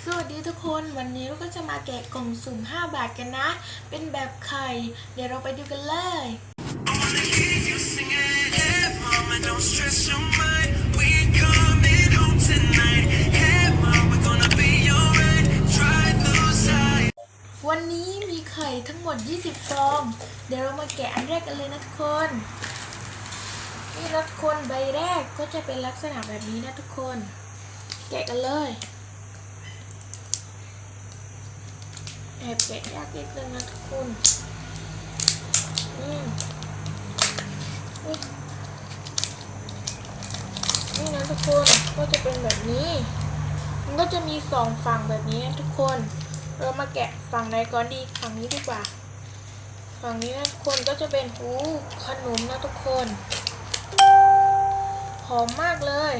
สวัสดีทุกคนวันนี้เราก็จะมาแกะกล่องสุ่ม 5 บาทกันนะ เป็นแบบไข่ เดี๋ยวเราไปดูกันเลยวันนี้มีไข่ทั้งหมด 20 ฟอง เดี๋ยวเรามาแกะอันแรกกันเลยนะทุกคน นี่นะทุกคนใบแรกก็จะเป็นลักษณะแบบนี้นะทุกคน แกะกันเลย แอบแกะยากนิดนึงนะทุกคนอืมอุ๊ยนี่นะทุกคนก็จะเป็นแบบนี้ มันก็จะมีสองฝั่งแบบนี้นะทุกคนเรามาแกะฝั่งไหนก่อนดีฝั่งนี้ดีกว่า ฝั่งนี้นะทุกคนก็จะเป็นหูขนมนะทุกคนหอมมากเลย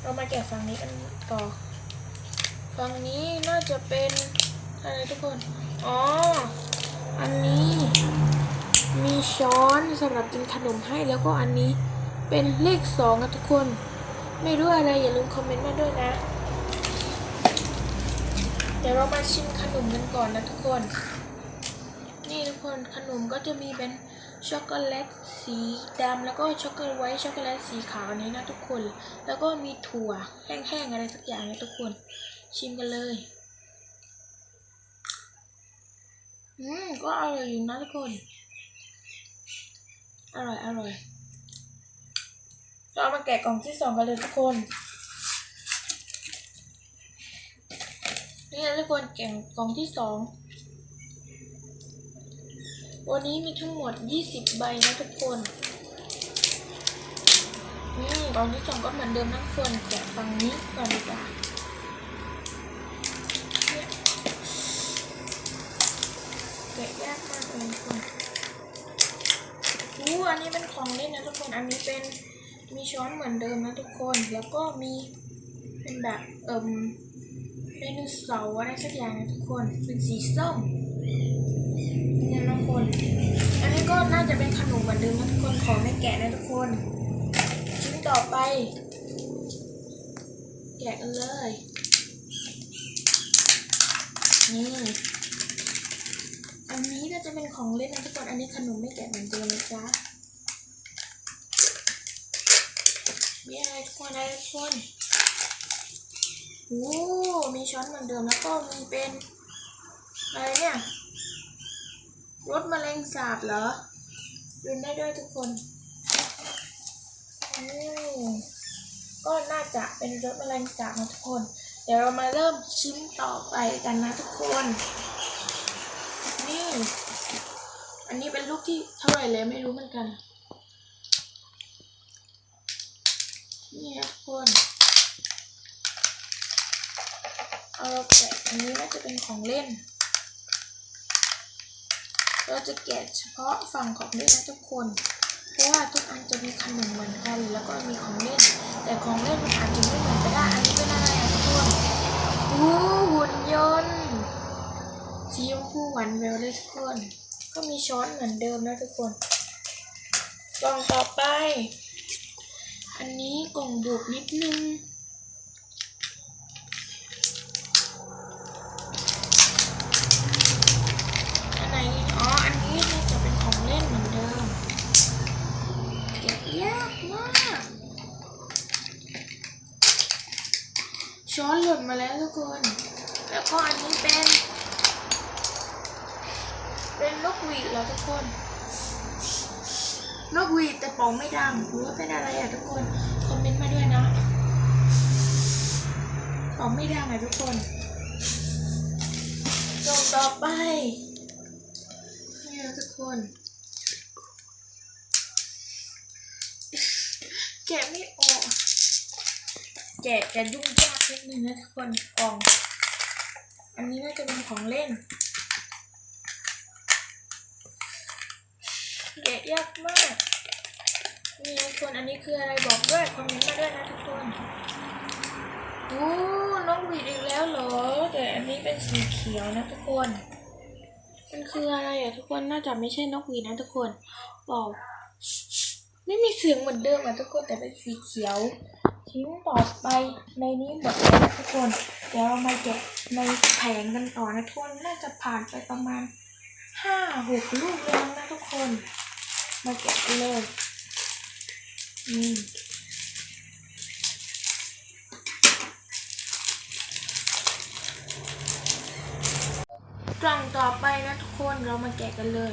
เรามาแกะฝั่งนี้กันต่อ ฝั่งนี้น่าจะเป็น อะไรทุกคน อ๋อ อันนี้ มีช้อนสำหรับกินขนมให้แล้วก็อันนี้เป็นเลขสองนะทุกคน ไม่รู้อะไรอย่าลืมคอมเมนต์มาด้วยนะ เดี๋ยวเรามาชิมขนมกันก่อนนะทุกคน นี่ทุกคนขนมก็จะมีเป็นช็อกโกแลตสีดำแล้วก็ช็อกโกแลตไวท์ช็อกโกแลตสีขาวนี้นะทุกคน แล้วก็มีถั่วแห้งๆอะไรสักอย่างนะทุกคน ชิมกันเลย อืมก็อร่อยอยู่นะทุกคน อร่อยอร่อยเรามาแกะกล่องที่สองกันเลยทุกคน นี่นะทุกคนแกะกล่องที่สอง วันนี้มีทั้งหมด 20 ใบนะทุกคนนี่กล่องที่สองก็เหมือนเดิมนะทุกคนแกะฝั่งนี้ก่อนดีกว่าเนี่ยแกะยากมากเลยทุกคนอู้อันนี้เป็น ของเล่นนะทุกคน อันนี้เป็นมีช้อนเหมือนเดิมนะทุกคน แล้วก็มีเป็นแบบเอิ่มไดโนเสาร์อะไรสักอย่างนะทุกคน เป็นสีส้มเนี่ยนะทุกคน อันนี้ก็น่าจะเป็นขนมเหมือนเดิมนะทุกคน ขอไม่แกะนะทุกคน ชิ้นต่อไป แกะกันเลย นี่ อันนี้น่าจะเป็นของเล่นนะทุกคน อันนี้ขนมไม่แกะเหมือนเดิมนะจ๊ะ มีอะไรทุกคนอะไรทุกคนโอ้มีช้อนเหมือนเดิมแล้วก็มีเป็นอะไรเนี่ยรถมะเร็งสาบเหรอดูได้ด้วยทุกคนโอ้ก็น่าจะเป็นรถมะเร็งสาบนะทุกคน เดี๋ยวเรามาเริ่มชิ้นต่อไปกันนะทุกคน นี่ อันนี้เป็นลูกที่เท่าไหร่เลยไม่รู้เหมือนกัน นี่นะทุก คนเอาเราแกะอันนี้น่าจะเป็นของเล่น เราจะแกะเฉพาะฝั่งของเล่นนะทุกคน เพราะว่าทุกอันจะมีขนมเหมือนกัน แล้วก็มีของเล่น แต่ของเล่นมันอาจจะไม่เหมือนก็ได้ อันนี้เป็นอะไรอะทุกคนอู้หุ่นยนต์สีชมพูหวานแววเลยทุกคน ก็มีช้อนเหมือนเดิมนะทุกคนกล่องต่อไป กล่องบุกนิดนึงอันไหนอ๋ออันนี้น่าจะเป็นของเล่นเหมือนเดิมเก็บยากมากช้อนหล่นมาแล้วทุกคน แล้วก็อันนี้เป็น เป็นนกหวีดเหรอทุกคน นกหวีดแต่ป่องไม่ดังหรือว่าเป็นอะไรอะทุกคน คอมเมนต์มาด้วยนะเป่ องไม่ไดังอะทุกคนลงต่อไปนี่นะทุกคน แกะไม่ออก แกะจะยุ่งยากนิดนึงนะทุกคนกล่อง อันนี้น่าจะเป็นของเล่น แกะยากมากนี่นะทุกคนอันนี้คืออะไรบอกด้วยคอมเมนต์มาด้วยนะทุกคน โอ้น้องหวีดอีกแล้วเหรอ แต่อันนี้เป็นสีเขียวนะทุกคน มันคืออะไรอะทุกคนน่าจะไม่ใช่นกหวีดนะทุกคนบอกไม่มีเสียงเหมือนเดิมอะทุกคนแต่เป็นสีเขียว ชิ้นต่อไปในนี้หมดแล้วนะทุกคน เดี๋ยวเรามาแกะในแผงกันต่อนะทุกคนน่าจะผ่านไปประมาณห้าหกลูกแล้วนะทุกคน มาแกะกันเลยอืม กล่องต่อไปนะทุกคนเรามาแกะกันเลย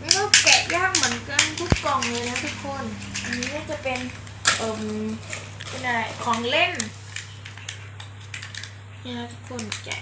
มันก็แกะยากเหมือนกันทุกกล่องเลยนะทุกคน อันนี้ก็จะเป็นเอ่มเป็นอะไรของเล่นนี่นะทุกคนแกะ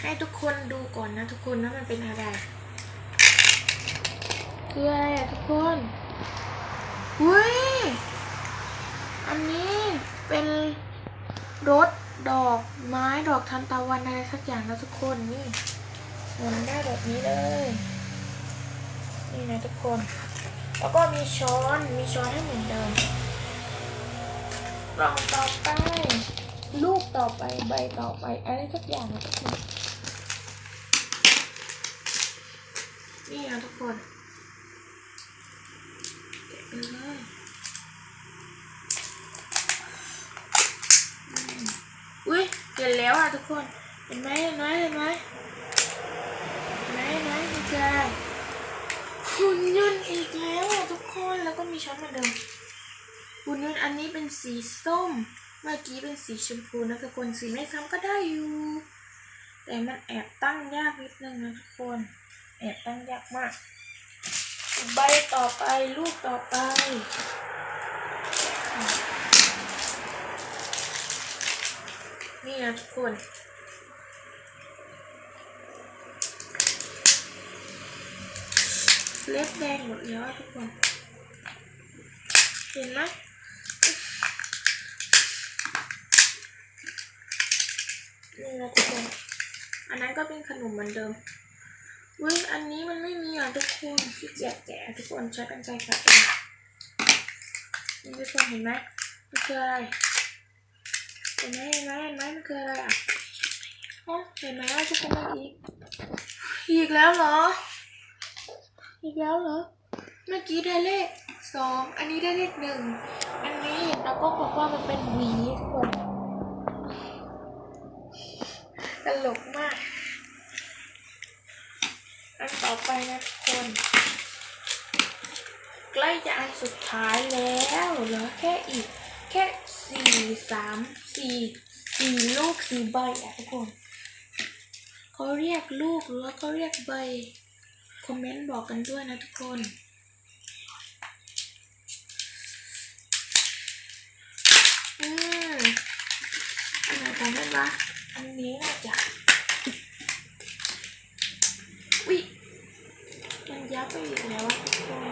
ให้ทุกคนดูก่อนนะทุกคนว่ามันเป็นอะไรคืออะไรอะทุกคนอุ้ยอันนี้เป็นรถ ดอกไม้ดอกทานตะวันอะไรสักอย่างนะทุกคนนี่หมุนได้แบบนี้เลย นี่นะทุกคน แล้วก็มีช้อนมีช้อนให้เหมือนเดิมกล่องต่อไปลูกต่อไปใบต่อไปอะไรสักอย่างนะทุกคนนี่นะทุกคนเก็บไปเลยอืมอุ้ยเห็นแล้วอะทุกคน เห็นไหมเห็นไหมเห็นไหมเห็นไหมเห็นไหมมันคืออะไรหุ่นยนต์อีกแล้วอะทุกคนแล้วก็มีช้อนเหมือนเดิมหุ่นยนต์อันนี้เป็นสีส้ม เมื่อกี้เป็นสีชมพูนะทุกคนสีไม่ซ้ำก็ได้อยู่ แต่มันแอบตั้งยากนิดนึงนะทุกคน แอบตั้งยากมาก ใบต่อไปลูกต่อไป นี่นะทุกคนเล็บแดงหมดแล้วทุกคน เห็นไหมนี่นะทุกคน อันนั้นก็เป็นขนมเหมือนเดิมเว้ย อันนี้มันไม่มีอะทุกคนขี้เกียจกทุกคนใช้กันไกรตัดเองนี่ทุกคนเห็นไหมมันคืออะไร ห็นไหมเห็นไหมเห็นไหมมันคืออะไรอะอ๋อเห็นไหมว่าทุกคนมาอีก อีกแล้วเหรอ อีกแล้วเหรอ เมื่อกี้ได้เลขสอง อันนี้ได้เลขหนึ่ง อันนี้เห็นแล้วก็บอกว่ามันเป็นหวีทุกคนตลกมาก อันต่อไปนะทุกคน ใกล้จะอันสุดท้ายแล้วเหลือแค่อีกแค่ สี่สามสี่สี่ลูกสี่ใบอะทุกคนเขาเรียกลูกหรือว่าเขาเรียกใบ คอมเมนต์บอกกันด้วยนะทุกคนอืมอันไหนของเล่นวะอันนี้น่าจะวิมันยับไปอีกแล้วะทุกคน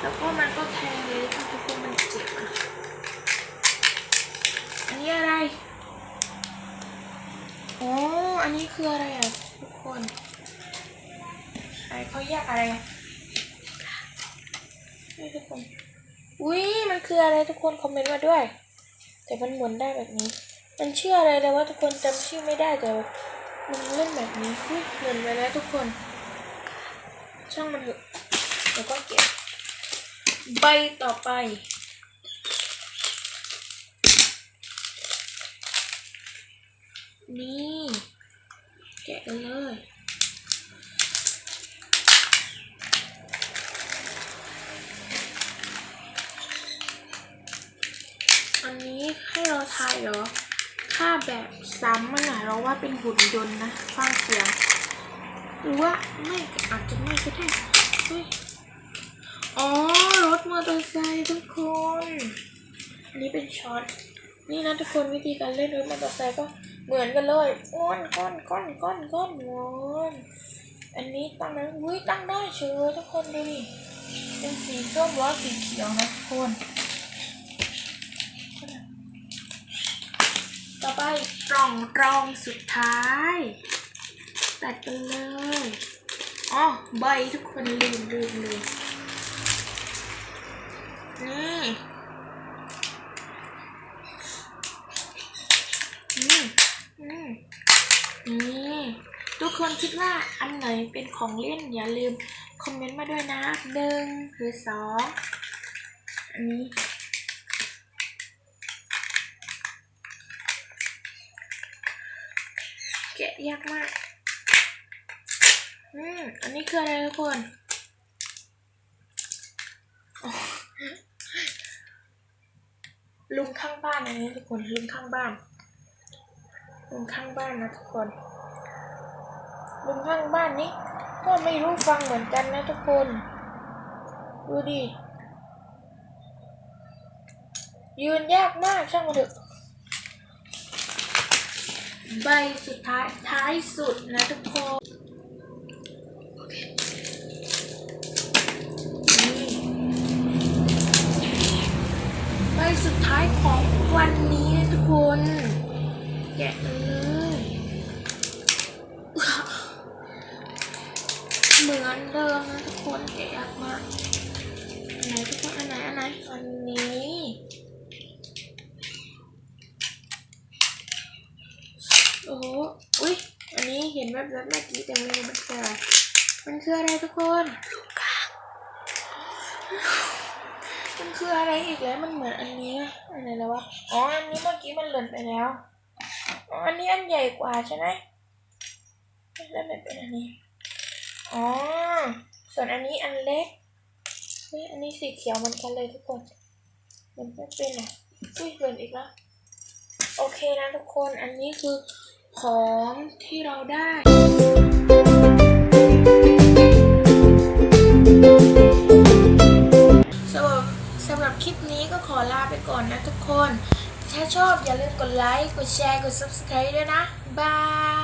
แล้วก็มันก็แทงเลยทุกคนมันเจ็บอะ อันนี้อะไรอ๋ออันนี้คืออะไรอะทุกคนอะไรเขาแยกอะไรนี่ทุกคน อุ้ยมันคืออะไรทุกคนคอมเมนต์มาด้วย แต่มันหมุนได้แบบนี้ มันชื่ออะไรแล้วว่าทุกคนจำชื่อไม่ได้แต่มันเล่นแบบนี้อุ๊ยหมุนไปแล้วทุกคน ช่างมันเถอะแล้วก็เก็บใบต่อไป นี่แกะกันเลยอันนี้ให้เราทายเหรอ ถ้าแบบซ้ำมันอะเราว่าเป็นหุ่นยนต์นะฟังเสียง หรือว่าไม่อาจจะไม่ก็ได้เฮ้ยอ๋อ รถมอเตอร์ไซค์ทุกคน อันนี้เป็นช็อต นี่นะทุกคนวิธีการเล่นรถมอเตอร์ไซค์ก็ เหมือนกันเลยก้อนก้อนก้อนก้อนก้อนงอนอันนี้ตั้งนั้อุ้ยตั้งได้เชยทุกคนดูดิเป็นสีส้มล้อสีเขียวนะทุกคน ต่อไปกล่องรองสุดท้าย ตัดกันเลยอ๋อใบทุกคนลืมลืมลืมนี่อืมนี่ ทุก คนคิดว่าอันไหนเป็นของเล่นอย่าลืมคอมเมนต์มาด้วยนะหนึ่งหรือสองอันนี้แกะยากมาก อืม อันนี้คืออะไรทุกคนลุงข้างบ้านอันนี้ทุกคนลุงข้างบ้านลุงข้างบ้านนะทุกคน ลุงข้างบ้านนี้ ก็ไม่รู้ฟังเหมือนกันนะทุกคน ดูดิ ยืนยากมากช่างมันเถอะ ใบสุดท้ายท้ายสุดนะทุกคนนี่ใบสุดท้ายของวันนี้นะทุกคน แกะเลย เหมือนเดิมนะทุกคนแกะยากมากอันไหนทุกคนอันไหนอันไหนอันนี้โอ้โหอุ้ยอันนี้เห็นแวบๆเมื่อกี้แต่ไม่รู้มันคืออะไรมันคืออะไรทุกคนมันคืออะไรอีกแล้วมันเหมือนอันนี้นะอันไหนแล้ววะอ๋ออันนี้เมื่อกี้มันหล่นไปแล้วอ๋ออันนี้อันใหญ่กว่าใช่ไหมแล้วมันเป็นอันนี้ อ๋อ ส่วนอันนี้อันเล็กเฮ้ยอันนี้สีเขียวเหมือนกันเลยทุกคน มันไม่เป็นอะอุ้ยหล่นอีกแล้วโอเคนะทุกคนอันนี้คือของที่เราได้สำหรับสำหรับคลิปนี้ก็ขอลาไปก่อนนะทุกคน ถ้าชอบอย่าลืมกดไลค์ กดแชร์ กด subscribe ด้วยนะ บาย